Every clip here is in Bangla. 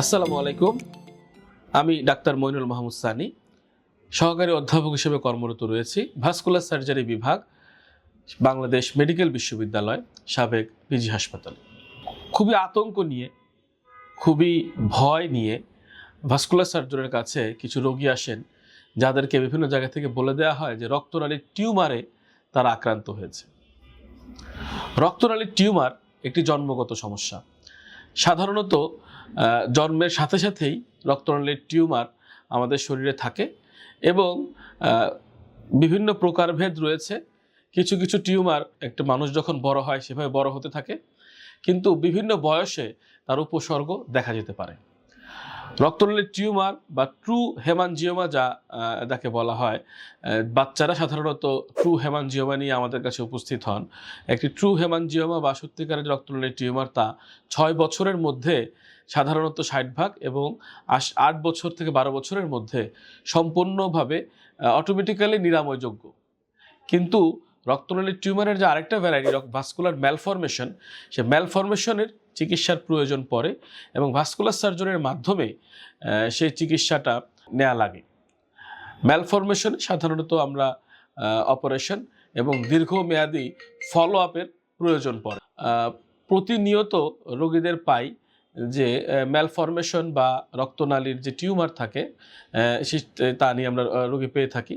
আসসালামু আলাইকুম। আমি ডাক্তার মইনুল মাহমুদ সানি, সহকারী অধ্যাপক হিসেবে কর্মরত রয়েছি, ভাস্কুলার সার্জারি বিভাগ, বাংলাদেশ মেডিকেল বিশ্ববিদ্যালয়, সাবেক পিজি হাসপাতাল। খুবই আতঙ্ক নিয়ে, খুবই ভয় নিয়ে ভাস্কুলার সার্জনের কাছে কিছু রোগী আসেন, যাদেরকে বিভিন্ন জায়গা থেকে বলে দেওয়া হয় যে রক্তনালীর টিউমারে তারা আক্রান্ত হয়েছে। রক্তনালীর টিউমার একটি জন্মগত সমস্যা। সাধারণত জন্মের সাথে সাথেই রক্তনালীর টিউমার আমাদের শরীরে থাকে এবং বিভিন্ন প্রকারভেদ রয়েছে। কিছু কিছু টিউমার, একটা মানুষ যখন বড় হয় সেভাবে বড় হতে থাকে, কিন্তু বিভিন্ন বয়সে তার উপসর্গ দেখা যেতে পারে। রক্তনালীর টিউমার বা ট্রু হেমানজিওমা যা যাকে বলা হয় বাচ্চারা সাধারণত ট্রু হেমানজিওমা নিয়ে আমাদের কাছে উপস্থিত হন। একটি ট্রু হেমানজিওমা বা সত্যিকারের রক্তনালীর টিউমার তা ছয় বছরের মধ্যে সাধারণত ষাট ভাগ এবং আশ আট বছর থেকে বারো বছরের মধ্যে সম্পূর্ণভাবে অটোমেটিক্যালি নিরাময়যোগ্য। কিন্তু রক্তনালীর টিউমারের যে আরেকটা ভ্যারাইটি ভাস্কুলার ম্যালফরমেশন সে ম্যালফরমেশনের চিকিৎসার প্রয়োজন পড়ে এবং ভাস্কুলার সার্জনের মাধ্যমে সেই চিকিৎসাটা নেওয়া লাগে। ম্যালফরমেশন সাধারণত আমরা অপারেশন এবং দীর্ঘমেয়াদী ফলো আপের প্রয়োজন পড়ে। প্রতিনিয়ত রোগীদের পাই যে ম্যালফরমেশন বা রক্তনালীর যে টিউমার থাকে তা নিয়ে আমরা রোগী পেয়ে থাকি।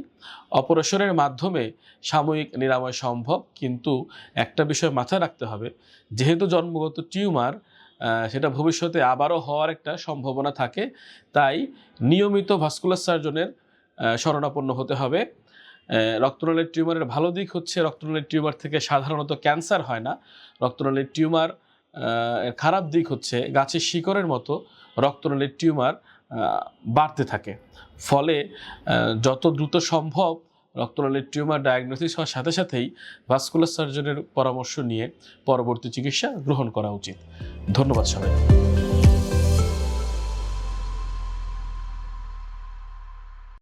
অপারেশনের মাধ্যমে সাময়িক নিরাময় সম্ভব, কিন্তু একটা বিষয় মাথায় রাখতে হবে, যেহেতু জন্মগত টিউমার সেটা ভবিষ্যতে আবারও হওয়ার একটা সম্ভাবনা থাকে, তাই নিয়মিত ভাস্কুলার সার্জনের শরণাপন্ন হতে হবে। রক্তনালীর টিউমারের ভালো দিক হচ্ছে, রক্তনালীর টিউমার থেকে সাধারণত ক্যান্সার হয় না। রক্তনালীর টিউমার খারাপ দিক হচ্ছে গাছের শিকড়ের মতো রক্তনালীর টিউমার বাড়তে থাকে। ফলে যত দ্রুত সম্ভব রক্তনালীর টিউমার ডায়াগনোসিস হওয়ার সাথে সাথেই ভাস্কুলার সার্জনের পরামর্শ নিয়ে পরবর্তী চিকিৎসা গ্রহণ করা উচিত। ধন্যবাদ সবাই